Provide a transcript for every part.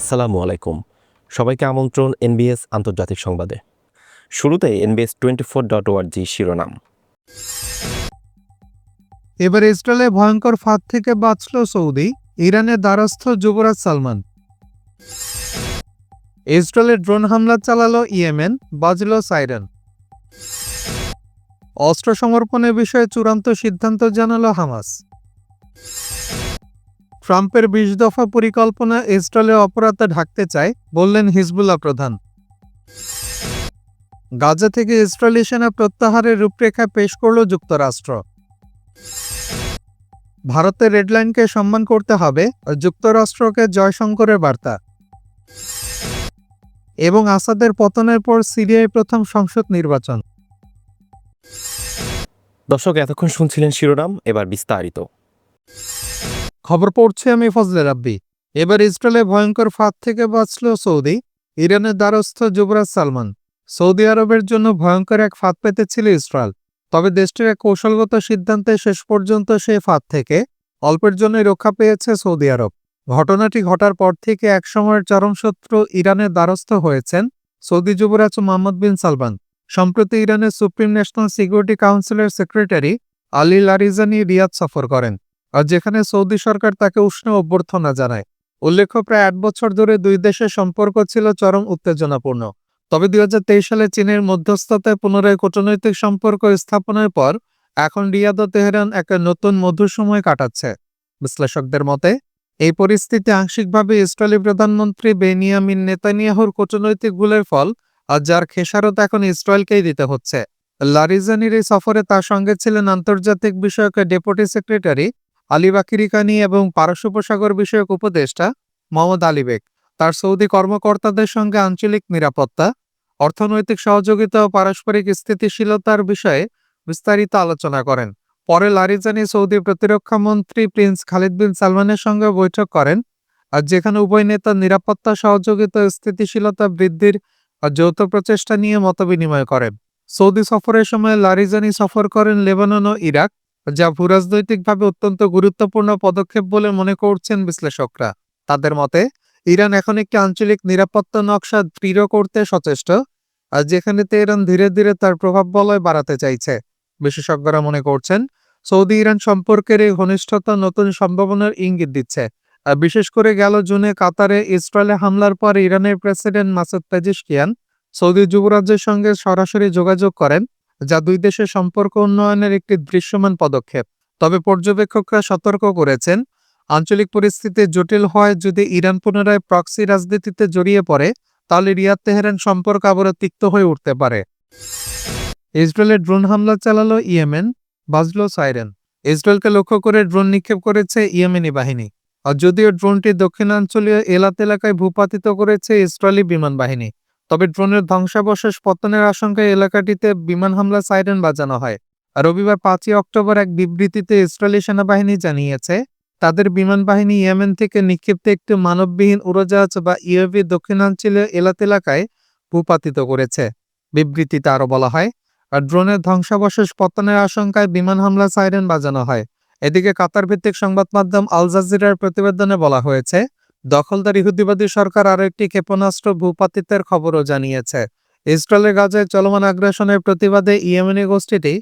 আসসালামু আলাইকুম। সবাইকে আমন্ত্রণ এনবিএস আন্তর্জাতিক সংবাদে। শুরুতে এনবিএস টোয়েন্টি ফোর ডট ওয়ার্জি শিরোনাম। এবার ইসরায়েলে ভয়ঙ্কর ফাঁদ থেকে বাঁচল সৌদি, ইরানের দ্বারস্থ যুবরাজ সালমান। ইসরায়েলের ড্রোন হামলা চালালো ইয়েমেন, বাজল সাইরেন। অস্ত্র সমর্পণের বিষয়ে চূড়ান্ত সিদ্ধান্ত জানালো হামাস। ট্রাম্পের বিশ দফা পরিকল্পনা ইসরায়েলের অপরাধ ঢাকতে চায়, বললেন হিজবুল্লাহ প্রধান। গাজা থেকে ইসরায়েলি সেনা প্রত্যাহারের রূপরেখা পেশ করল যুক্তরাষ্ট্র। ভারতের রেডলাইনকে সম্মান করতে হবে, যুক্তরাষ্ট্রকে জয়শঙ্করের বার্তা। এবং আসাদের পতনের পর সিরিয়ায় প্রথম সংসদ নির্বাচন। দর্শক, এতক্ষণ শুনছিলেন শিরোনাম, এবার বিস্তারিত। খবর পড়ছে আমি ফজলে রাব্বি। এবার ইসরায়েলে ভয়ঙ্কর ফাঁদ থেকে বাঁচল সৌদি, ইরানের দ্বারস্থ যুবরাজ সালমান। সৌদি আরবের জন্য ভয়ঙ্কর এক ফাঁদ পেতেছিল ইসরায়েল। তবে দেশটির এক কৌশলগত সিদ্ধান্তে শেষ পর্যন্ত সেই ফাঁদ থেকে অল্পের জন্যই রক্ষা পেয়েছে সৌদি আরব। ঘটনাটি ঘটার পর থেকে একসময়ের চরম শত্রু ইরানের দ্বারস্থ হয়েছেন সৌদি যুবরাজ মোহাম্মদ বিন সালমান। সম্প্রতি ইরানের সুপ্রিম ন্যাশনাল সিকিউরিটি কাউন্সিলের সেক্রেটারি আলী লারিজানি রিয়াদ সফর করেন। যেখানে সৌদি সরকার তাকে উষ্ণ অভ্যর্থনা জানায়। উল্লেখ্য, প্রায় আট বছর ধরে দুই দেশের সম্পর্ক ছিল চরম উত্তেজনাপূর্ণ। তবে দুই হাজার তেইশ সালে চীনের মধ্যস্থতায় পুনরায় কূটনৈতিক সম্পর্ক স্থাপনের পর, এখন রিয়াদ ও তেহরান এক নতুন মধুর সময় কাটাচ্ছে। বিশ্লেষকদের মতে, এই পরিস্থিতি আংশিকভাবে ইসরায়েলি প্রধানমন্ত্রী বেনিয়ামিন নেতানিয়াহুর কূটনৈতিক ভুলের ফল আর যার খেসারত এখন ইসরায়েলকেই দিতে হচ্ছে। লারিজানির এই সফরে তার সঙ্গে ছিলেন আন্তর্জাতিক বিষয়ক ডেপুটি সেক্রেটারি আলী বাকিরি কানি এবং পারস্য উপসাগর বিষয়ক উপদেষ্টা মোহাম্মদ আলীবেগ তার সৌদি কর্মকর্তাদের সঙ্গে আঞ্চলিক নিরাপত্তা, অর্থনৈতিক সহযোগিতা ও পারস্পরিক স্থিতিশীলতার বিষয়ে বিস্তারিত আলোচনা করেন। পরে লারিজানি সৌদি প্রতিরক্ষা মন্ত্রী প্রিন্স খালিদ বিন সালমানের সঙ্গে বৈঠক করেন, আর যেখানে উভয় নেতা নিরাপত্তা, সহযোগিতা স্থিতিশীলতা বৃদ্ধির যৌথ প্রচেষ্টা নিয়ে মতবিনিময় করেন। সৌদি সফরের সময় লারিজানি সফর করেন লেবানন ও ইরাক যা ভূরাজনৈতিকভাবে অত্যন্ত গুরুত্বপূর্ণ পদক্ষেপ বলে মনে করছেন বিশ্লেষকরা। তাদের মতে, ইরান এখন একটি আঞ্চলিক নিরাপত্তা নকশা দৃঢ় করতে সচেষ্ট, আর যেখানে তেহরান ধীরে ধীরে তার প্রভাব বলয় বাড়াতে চাইছে। বিশেষজ্ঞরা মনে করছেন, সৌদি ইরান সম্পর্কের এই ঘনিষ্ঠতা নতুন সম্ভাবনার ইঙ্গিত দিচ্ছে বিশেষ করে গেল জুনে কাতারে ইসরায়েলে হামলার পর ইরানের প্রেসিডেন্ট মাসুদ পেজিশকিয়ান সৌদি যুবরাজ্যের সঙ্গে সরাসরি যোগাযোগ করেন যা দুই দেশের সম্পর্ক উন্নয়নের একটি দৃশ্যমান পদক্ষেপ। তবে পর্যবেক্ষকরা সতর্ক করেছেন, আঞ্চলিক পরিস্থিতি জটিল হওয়ায় যদি ইরান পুনরায় প্রক্সি রাজনীতিতে জড়িয়ে পড়ে, তাহলে রিয়াদ তেহরান সম্পর্ক আবারও তিক্ত হয়ে উঠতে পারে। ইসরায়েলের ড্রোন হামলা চালালো ইয়েমেন, বাজলো সাইরেন। ইসরায়েলকে লক্ষ্য করে ড্রোন নিক্ষেপ করেছে ইয়েমেনি বাহিনী। আর যদিও ড্রোনটি দক্ষিণাঞ্চলীয় এলাত এলাকায় ভূপাতিত করেছে ইসরায়েলি বিমান বাহিনী তবে ড্রোনের ধ্বংসাবশেষ পতনের আশঙ্কায় এলাকাটিতে বিমান হামলা সাইরেন বাজানো হয়। রবিবার পাঁচই অক্টোবর এক বিবৃতিতে ইসরায়েলি সেনাবাহিনী জানিয়েছে, তাদের বিমান বাহিনী ইয়েমেন থেকে নিক্ষিপ্ত একটি মানববিহীন উড়োজাহাজ বা ইউএভি দক্ষিণাঞ্চলীয় এলাত এলাকায় ভূপাতিত করেছে। বিবৃতিতে আরও বলা হয়, আর ড্রোনের ধ্বংসাবশেষ পতনের আশঙ্কায় বিমান হামলা সাইরেন বাজানো হয়। এদিকে কাতার ভিত্তিক সংবাদ মাধ্যম আল জাজিরার প্রতিবেদনে বলা হয়েছে দখলদার ইহুদিবাদী সরকার আরও একটি ক্ষেপণাস্ত্র ভূপাতিতের খবরও জানিয়েছে। ইসরায়েলের গাজায় চলমান আগ্রাসনের প্রতিবাদে ইয়েমেনি গোষ্ঠীটি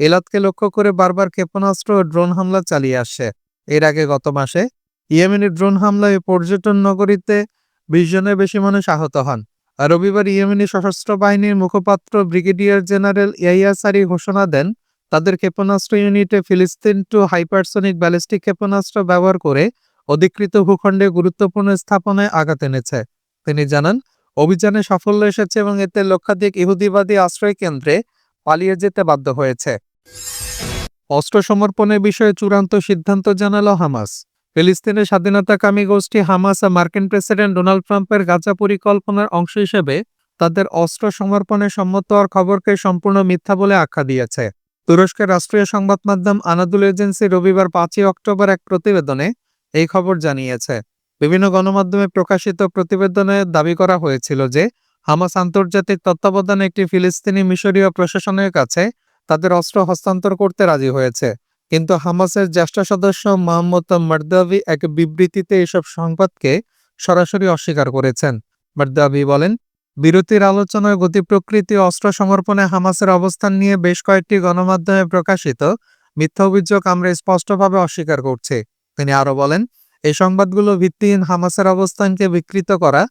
এলাতকে লক্ষ্য করে বারবার ক্ষেপণাস্ত্র ও ড্রোন হামলা চালিয়ে আসছে। এর আগে গত মাসে ইয়েমেনি ড্রোন হামলায় পর্যটন নগরীতে বিশ জনের বেশি মানুষ আহত হন। আর রবিবার ইয়েমেনি সশস্ত্র বাহিনীর মুখপাত্র ব্রিগেডিয়ার জেনারেল ইয়াইয়া সারি ঘোষণা দেন, তাদের ক্ষেপণাস্ত্র ইউনিটে ফিলিস্তিন টু হাইপারসনিক ব্যালিস্টিক ক্ষেপণাস্ত্র ব্যবহার করে অধিকৃত ভূখণ্ডে গুরুত্বপূর্ণ স্থাপনায় আঘাত এনেছে। তিনি জানান, অভিযানে সাফল্য এসেছে এবং এতে লক্ষাধিক ইহুদিবাদী আশ্রয় কেন্দ্রে পালিয়ে যেতে বাধ্য হয়েছে। অস্ত্র সমর্পণের বিষয়ে চূড়ান্ত সিদ্ধান্ত জানালো হামাস। ফিলিস্তিনের স্বাধীনতাকামী গোষ্ঠী হামাস আর মার্কিন প্রেসিডেন্ট ডোনাল্ড ট্রাম্পের গাজা পরিকল্পনার অংশ হিসেবে তাদের অস্ত্র সমর্পণে সম্মত হওয়ার খবরকে সম্পূর্ণ মিথ্যা বলে আখ্যা দিয়েছে। তুরস্কের রাষ্ট্রীয় সংবাদ মাধ্যম আনাদুল এজেন্সি রবিবার পাঁচই অক্টোবর এক প্রতিবেদনে এই খবর জানিয়েছে। বিভিন্ন গণমাধ্যমে প্রকাশিত প্রতিবেদনে দাবি করা হয়েছিল যে, হামাস আন্তর্জাতিক তত্ত্বাবধানে একটি ফিলিস্তিনি মিশরীয় প্রশাসনের কাছে তাদের অস্ত্র হস্তান্তর করতে রাজি হয়েছে। কিন্তু হামাসের জ্যেষ্ঠ সদস্য মোহাম্মদ মার্দাভি এক বিবৃতিতে এসব সংবাদকে সরাসরি অস্বীকার করেছেন। মার্দাবি বলেন, বিরতির আলোচনায় গতি প্রকৃতি অস্ত্র সমর্পণে হামাসের অবস্থান নিয়ে বেশ কয়েকটি গণমাধ্যমে প্রকাশিত মিথ্যা অভিযোগ আমরা স্পষ্টভাবে অস্বীকার করছি। তিনি আরও বলেন, এই সংবাদগুলো ভিত্তিহীন হামাসের অবস্থানকে বিকৃত করা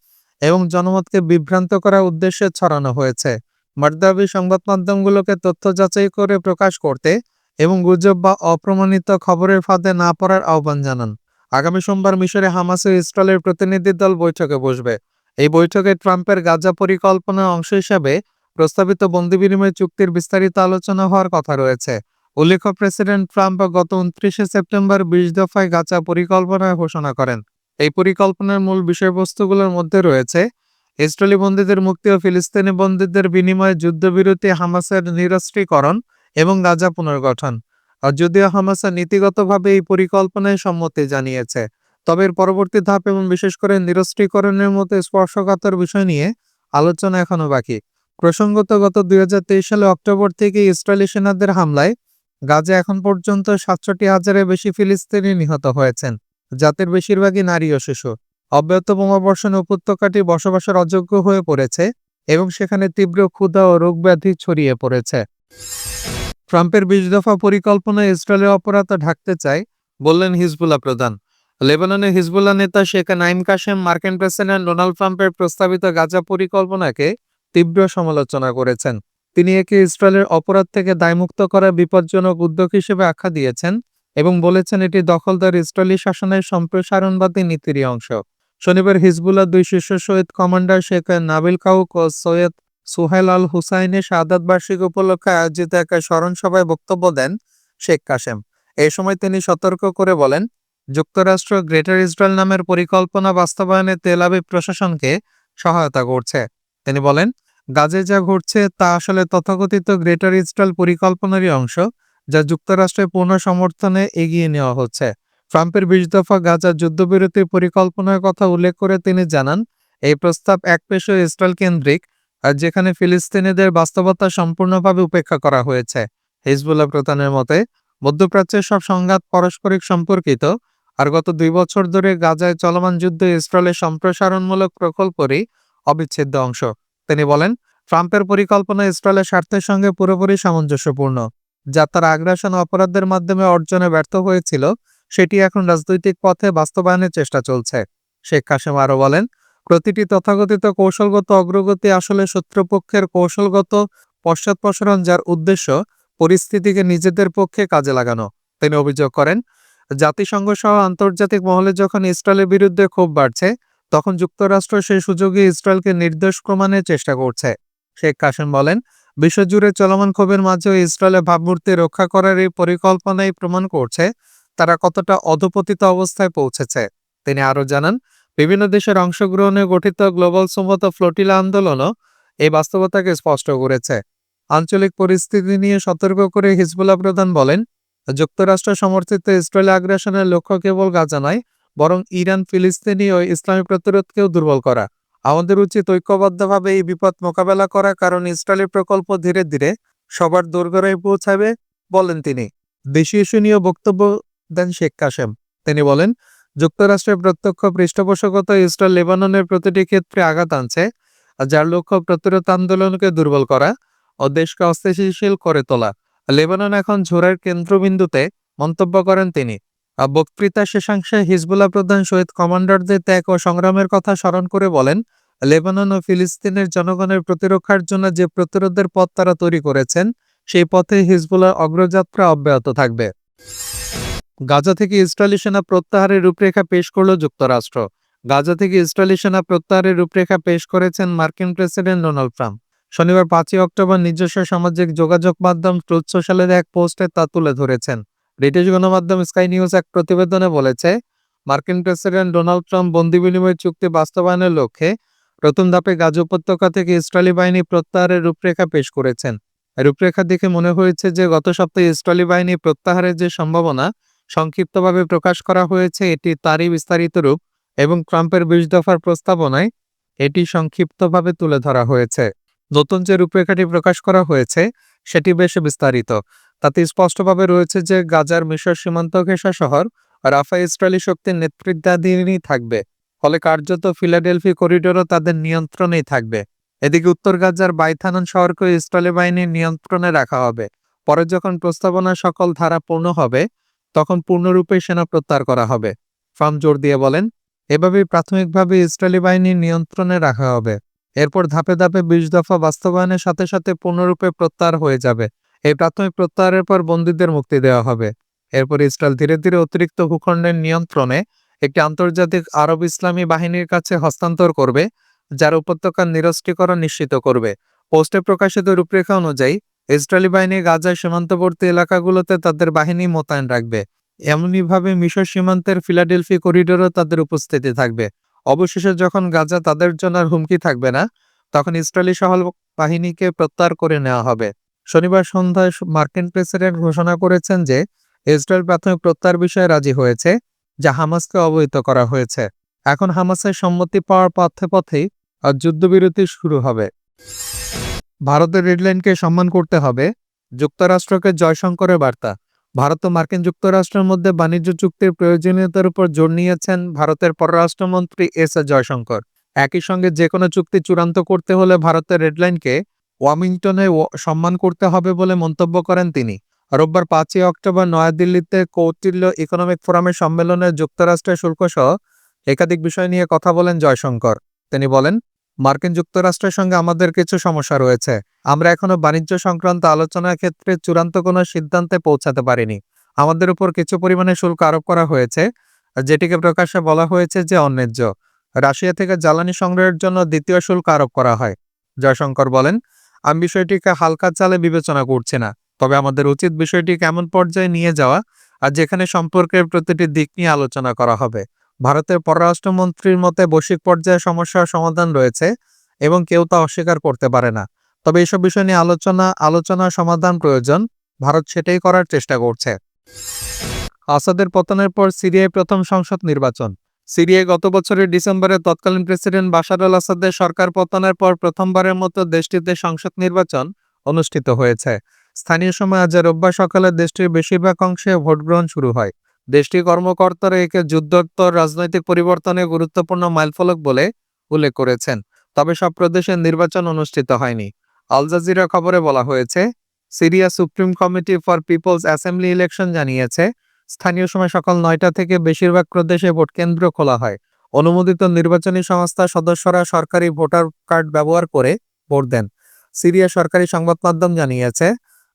এবং জনমতকে বিভ্রান্ত করার উদ্দেশ্যে ছড়ানো হয়েছে। মার্দাবি সংবাদ মাধ্যমগুলোকে তথ্য যাচাই করে প্রকাশ করতে এবং গুজব বা অপ্রমাণিত খবরের ফাঁদে না পড়ার আহ্বান জানান। আগামী সোমবার মিশরে হামাস ও ইসরায়েলের প্রতিনিধি দল বৈঠকে বসবে। এই বৈঠকে ট্রাম্পের গাজা পরিকল্পনার অংশ হিসাবে প্রস্তাবিত বন্দি বিনিময় চুক্তির বিস্তারিত আলোচনা হওয়ার কথা রয়েছে। উল্লেখ্য প্রেসিডেন্ট ট্রাম্প গত উনত্রিশে সেপ্টেম্বর বিশ দফায় গাজা পরিকল্পনা ঘোষণা করেন। এই পরিকল্পনার মূল বিষয়বস্তুগুলোর মধ্যে রয়েছে ইসরায়েলি বন্দীদের মুক্তি ও ফিলিস্তিনি বন্দীদের বিনিময়ে যুদ্ধবিরতি, হামাসের নিরস্ত্রীকরণ এবং গাজা পুনর্গঠন। আর যদিও হামাসা নীতিগতভাবে এই পরিকল্পনায় সম্মতি জানিয়েছে, তবে এর পরবর্তী ধাপ এবং বিশেষ করে নিরস্ত্রীকরণের মতো স্পর্শকাতর বিষয় নিয়ে আলোচনা এখনও বাকি। প্রসঙ্গত গত দুই হাজার তেইশ সালে অক্টোবর থেকে ইসরায়েলি সেনাদের হামলায় গাজা এখন পর্যন্ত সাতষট্টি হাজারের বেশি ফিলিস্তিনি নিহত হয়েছেন যাদের বেশিরভাগই নারী ও শিশু। অব্যাহত বোমাবর্ষণে উপত্যকাটি বসবাসের অযোগ্য হয়ে পড়েছে এবং সেখানে তীব্র ক্ষুধা ও রোগব্যাধি ছড়িয়ে পড়েছে। ট্রাম্পের বিশ দফা পরিকল্পনা ইসরায়েলের অপরাধ ঢাকতে চায়, বললেন হিজবুল্লাহ প্রধান। লেবাননের হিজবুল্লাহ নেতা শেখ নাইম কাশেম মার্কিন প্রেসিডেন্ট ডোনাল্ড ট্রাম্পের প্রস্তাবিত গাজা পরিকল্পনাকে তীব্র সমালোচনা করেছেন। তিনি একে ইসরায়েলের অপরাধ থেকে দায়মুক্ত করার বিপজ্জনক উদ্যোগ হিসেবে আখ্যা দিয়েছেন এবং বলেছেন এটি দখলদার ইসরায়েলি শাসনের সম্প্রসারণবাদী নীতিরই অংশ। শনিবার হিজবুল্লাহ দুই শীর্ষ শহীদ কমান্ডার শেখ নাবিল কাউক ও সৈয়দ সুহেল আল হুসাইনের শাহাদাত বার্ষিকী উপলক্ষে আয়োজিত এক স্মরণ সভায় বক্তব্য দেন শেখ কাশেম এই সময় তিনি সতর্ক করে বলেন, যুক্তরাষ্ট্র গ্রেটার ইসরায়েল নামের পরিকল্পনা বাস্তবায়নে তেল আবিব প্রশাসনকে সহায়তা করছে। তিনি বলেন গাজে যা ঘটছে তা আসলে তথাকথিত গ্রেটার ইসরায়েল পরিকল্পনারই অংশ, যা যুক্তরাষ্ট্রের পূর্ণ সমর্থনে এগিয়ে নেওয়া হচ্ছে। ট্রাম্পের বিশ দফা গাজা যুদ্ধবিরতির পরিকল্পনার কথা উল্লেখ করে তিনি জানান, এই প্রস্তাব এক পেশো ইসরায়েল কেন্দ্রিক, আর যেখানে ফিলিস্তিনিদের বাস্তবতা সম্পূর্ণভাবে উপেক্ষা করা হয়েছে। হিজবুল্লাহ প্রধানের মতে, মধ্যপ্রাচ্যের সব সংঘাত পারস্পরিক সম্পর্কিত, আর গত দুই বছর ধরে গাজায় চলমান যুদ্ধ ইসরায়েলের সম্প্রসারণমূলক প্রকল্পেরই অবিচ্ছেদ্য অংশ। তিনি বলেন, ট্রাম্পের পরিকল্পনা ইসরায়েলের স্বার্থের সঙ্গে পুরোপুরি সামঞ্জস্যপূর্ণ, যা তার আগ্রাসন অপরাধের মাধ্যমে অর্জনে ব্যর্থ হয়েছিল, সেটি এখন রাজনৈতিক পথে বাস্তবায়নের চেষ্টা চলছে। শেখ কাশেম আরও বলেন, প্রতিটি তথাকথিত কৌশলগত অগ্রগতি আসলে শত্রুপক্ষের কৌশলগত পশ্চাৎপসরণ যার উদ্দেশ্য পরিস্থিতিকে নিজেদের পক্ষে কাজে লাগানো। তিনি অভিযোগ করেন, জাতিসংঘ সহ আন্তর্জাতিক মহলে যখন ইসরায়েলের বিরুদ্ধে ক্ষোভ বাড়ছে তখন যুক্তরাষ্ট্র সেই সুযোগে ইসরায়েলকে নির্দোষ প্রমাণের চেষ্টা করছে। শেখ কাসেম বলেন, বিশ্বজুড়ে চলমান ক্ষোভের মাঝেও ইসরায়েলের ভাবমূর্তি রক্ষা করার এই পরিকল্পনাই প্রমাণ করছে তারা কতটা অধপতিত অবস্থায় পৌঁছেছে। তিনি আরও জানান, বিভিন্ন দেশের অংশগ্রহণে গঠিত গ্লোবাল সুমত ফ্লোটিলা আন্দোলনও এই বাস্তবতাকে স্পষ্ট করেছে। আঞ্চলিক পরিস্থিতি নিয়ে সতর্ক করে হিজবুল্লাহ প্রধান বলেন, যুক্তরাষ্ট্র সমর্থিত ইসরায়েল আগ্রাসনের লক্ষ্য কেবল গাজা নয় বরং ইরান, ফিলিস্তিনি ও ইসলামী প্রতিরোধকেও দুর্বল করা। আমাদের উচিত ঐক্যবদ্ধভাবে এই বিপদ মোকাবেলা করা, কারণ ইসরায়েলের প্রকল্প ধীরে ধীরে সবার দোরগোড়ায় পৌঁছাবে বলেন তিনি। দেশীয় বক্তব্য দেন শেখ কাশেম তিনি বলেন, যুক্তরাষ্ট্রের প্রত্যক্ষ পৃষ্ঠপোষকতা ইসরায়েল লেবাননের প্রতিটি ক্ষেত্রে আঘাত আনছে, যার লক্ষ্য প্রতিরোধ আন্দোলনকে দুর্বল করা ও দেশকে অস্থিতিশীল করে তোলা। লেবানন এখন ঝোড়ার কেন্দ্রবিন্দুতে মন্তব্য করেন তিনি। বক্তৃতা শেষাংশে হিজবুল্লাহ প্রধান শহীদ কমান্ডারদের ত্যাগ ও সংগ্রামের কথা স্মরণ করে বলেন, লেবানন ও ফিলিস্তিনের জনগণের প্রতিরক্ষার জন্য যে প্রতিরোধের পথ তারা তৈরি করেছেন, সেই পথে হিজবুল্লাহ অগ্রযাত্রা অব্যাহত থাকবে। গাজা থেকে ইসরায়েলি সেনা প্রত্যাহারের রূপরেখা পেশ করল যুক্তরাষ্ট্র। গাজা থেকে ইসরায়েলি সেনা প্রত্যাহারের রূপরেখা পেশ করেছেন মার্কিন প্রেসিডেন্ট ডোনাল্ড ট্রাম্প। শনিবার পাঁচই অক্টোবর নিজস্ব সামাজিক যোগাযোগ মাধ্যম ট্রুথ সোশ্যালের এক পোস্টে তা তুলে ধরেছেন। ব্রিটিশ গণমাধ্যম স্কাই নিউজ এক প্রতিবেদনে বলেছে, মার্কিন প্রেসিডেন্ট ডোনাল্ড ট্রাম্প বন্দি বিনিময় চুক্তি বাস্তবায়নের লক্ষ্যে প্রথম ধাপে গাজা উপত্যকা থেকে ইসরায়েলি বাহিনী প্রত্যাহারের রূপরেখা পেশ করেছেন। রূপরেখা দেখে মনে হয়েছে যে, গত সপ্তাহে ইসরায়েলি বাহিনী প্রত্যাহারের যে সম্ভাবনা, সংক্ষিপ্তভাবে প্রকাশ করা হয়েছে এটি তারই বিস্তারিত রূপ এবং ট্রাম্পের বিশ দফার প্রস্তাবনায় এটি সংক্ষিপ্তভাবে তুলে ধরা হয়েছে। নতুন যে রূপরেখাটি প্রকাশ করা হয়েছে, সেটি বেশ বিস্তারিত। তাতে স্পষ্টভাবে রয়েছে যে গাজার মিশর সীমান্ত ঘেঁষা শহর রাফা ইসরায়েলি শক্তির নেতৃত্বাধীনই থাকবে। ফলে কার্যত ফিলাডেলফি করিডোরও তাদের নিয়ন্ত্রণেই থাকবে। এদিকে উত্তর গাজার বাইথানন শহরকে ইসরায়েলি বাহিনীর নিয়ন্ত্রণে রাখা হবে। পরে যখন প্রস্তাবনা সকল ধারা পূর্ণ হবে, তখন পূর্ণরূপে সেনা প্রত্যাহার করা হবে। ফার্ম জোর দিয়ে বলেন, এভাবেই প্রাথমিকভাবে ইসরায়েলি বাহিনীর নিয়ন্ত্রণে রাখা হবে। এরপর ধাপে ধাপে বিশ দফা বাস্তবায়নের সাথে সাথে পূর্ণরূপে প্রত্যাহার হয়ে যাবে। এই প্রাথমিক প্রত্যাহারের পর বন্দীদের মুক্তি দেওয়া হবে। এরপর ইসরায়েল ধীরে ধীরে অতিরিক্ত ভূখণ্ডের নিয়ন্ত্রণে একটি আন্তর্জাতিক আরব ইসলামী বাহিনীর কাছে হস্তান্তর করবে, যার উপত্যকার নিরস্ত্রীকরণ নিশ্চিত করবে। পোস্টে প্রকাশিত রূপরেখা অনুযায়ী, ইসরায়েলি বাহিনী গাজার সীমান্তবর্তী এলাকাগুলোতে তাদের বাহিনী মোতায়েন রাখবে। এমনইভাবে মিশর সীমান্তের ফিলাডেলফি করিডোরও তাদের উপস্থিতি থাকবে। অবশেষে যখন গাজা তাদের জন্য আর হুমকি থাকবে না, তখন ইসরায়েলি সহল বাহিনীকে প্রত্যাহার করে নেওয়া হবে। শনিবার সন্ধ্যায় মার্কিন প্রেসিডেন্ট ঘোষণা করেছেন যে ইসরায়েল প্রাথমিক প্রত্যাহার বিষয়ে রাজি হয়েছে, যা হামাসকে অবহিত করা হয়েছে। এখন হামাসের সম্মতি পাওয়ার পথে পথেই আর যুদ্ধবিরতি শুরু হবে। ভারতের রেডলাইনকে সম্মান করতে হবে, যুক্তরাষ্ট্রকে জয়শঙ্করের বার্তা। ভারত ও মার্কিন যুক্তরাষ্ট্রের মধ্যে বাণিজ্য চুক্তির প্রয়োজনীয়তার উপর জোর নিয়েছেন ভারতের পররাষ্ট্রমন্ত্রী এস এ জয়শঙ্কর। একই সঙ্গে যে কোনো চুক্তি চূড়ান্ত করতে হলে ভারতের রেডলাইনকে ওয়ামিংটনে সম্মান করতে হবে বলে মন্তব্য করেন তিনি। রোববার পাঁচই অক্টোবর নয়াদিল্লিতে কৌটিল্য ইকোনমিক ফোরামের সম্মেলনে যুক্তরাষ্ট্রের শুল্ক সহ একাধিক বিষয় নিয়ে কথা বলেন জয়শঙ্কর। তিনি বলেন, মার্কিন যুক্তরাষ্ট্রের সঙ্গে আমাদের কিছু সমস্যা রয়েছে। আমরা এখনও বাণিজ্য সংক্রান্ত আলোচনার ক্ষেত্রে চূড়ান্ত কোনো সিদ্ধান্তে পৌঁছাতে পারিনি। আমাদের উপর কিছু পরিমাণে শুল্ক আরোপ করা হয়েছে, যেটিকে প্রকাশ্যে বলা হয়েছে যে অন্যায্য। রাশিয়া থেকে জ্বালানি সংগ্রহের জন্য দ্বিতীয় শুল্ক আরোপ করা হয়। জয়শঙ্কর বলেন আমি বিষয়টিকে হালকা চালে বিবেচনা করছি না। তবে আমাদের উচিত বিষয়টি কেমন পর্যায়ে নিয়ে যাওয়া আর যেখানে সম্পর্কের প্রতিটি দিক নিয়ে আলোচনা করা হবে। ভারতের পররাষ্ট্রমন্ত্রীর মতে বৈশ্বিক পর্যায়ে সমস্যার সমাধান রয়েছে এবং কেউ তা অস্বীকার করতে পারে না। তবে এসব বিষয় নিয়ে আলোচনা আলোচনা সমাধান প্রয়োজন। ভারত সেটাই করার চেষ্টা করছে। আসাদের পতনের পর সিরিয়ায় প্রথম সংসদ নির্বাচন। সিরিয়ায় গত বছরের ডিসেম্বরে তৎকালীন প্রেসিডেন্ট বাশার আল আসাদের সরকার পতনের পর প্রথমবারের মতো দেশটিতে সংসদ নির্বাচন অনুষ্ঠিত হয়েছে। স্থানীয় সময় আজ রোববার সকালে দেশটির বেশিরভাগ অংশে ভোট গ্রহণ শুরু হয়। দেশটির কর্মকর্তারা একে যুদ্ধোত্তর, রাজনৈতিক পরিবর্তনে গুরুত্বপূর্ণ মাইলফলক বলে উল্লেখ করেছেন। তবে সব প্রদেশে নির্বাচন অনুষ্ঠিত হয়নি। আল জাজিরা খবরে বলা হয়েছে, Syria supreme committee for people's assembly election জানিয়েছে স্থানীয় সময় সকাল নয়টা থেকে বেশিরভাগ প্রদেশে ভোট কেন্দ্র খোলা হয়। অনুমোদিত নির্বাচনী সংস্থার সদস্যরা সরকারি ভোটার কার্ড ব্যবহার করে ভোট দেন। সিরিয়া সরকারি সংবাদ মাধ্যম জানিয়েছে,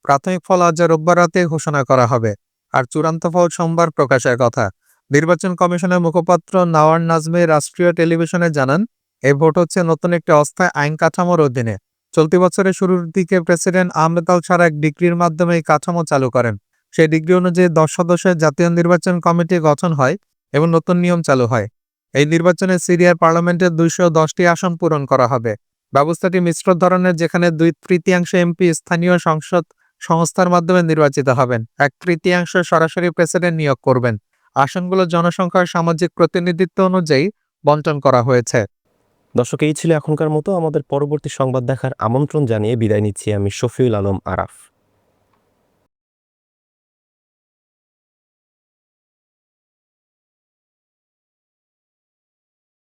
প্রাথমিক ফল আজ রোববার রাতে ঘোষণা করা হবে। আর চূড়ান্ত ফল সোমবার প্রকাশের কথা। নির্বাচন কমিশনের মুখপাত্র নাওয়ার নাজমে রাষ্ট্রীয় টেলিভিশনে জানান এই ভোট হচ্ছে নতুন একটি অস্থায়ী আইন কাঠামোর অধীনে। চলতি বছরের শুরুর দিকে প্রেসিডেন্ট আহমেদ আল ছাড়া এক ডিগ্রির মাধ্যমে এই কাঠামো চালু করেন। সেই ডিগ্রি অনুযায়ী দশ সদস্যের জাতীয় নির্বাচন কমিটি গঠন হয় এবং নতুন নিয়ম চালু হয়। এই নির্বাচনে সিরিয়ার পার্লামেন্টের দুইশো দশটি আসন পূরণ করা হবে। ব্যবস্থাটি মিশ্র ধরনের, যেখানে দুই তৃতীয়াংশ এমপি স্থানীয় সংসদ সংস্থার মাধ্যমে নির্বাচিত হবেন। এক তৃতীয়াংশ সরাসরি প্রেসিডেন্ট নিয়োগ করবেন। আসনগুলো জনসংখ্যার সামাজিক প্রতিনিধিত্ব অনুযায়ী বন্টন করা হয়েছে। দর্শক, এই ছিল এখনকার মতো। আমাদের পরবর্তী সংবাদ দেখার আমন্ত্রণ জানিয়ে বিদায় নিচ্ছি আমি শফিউল আলম আরাফ।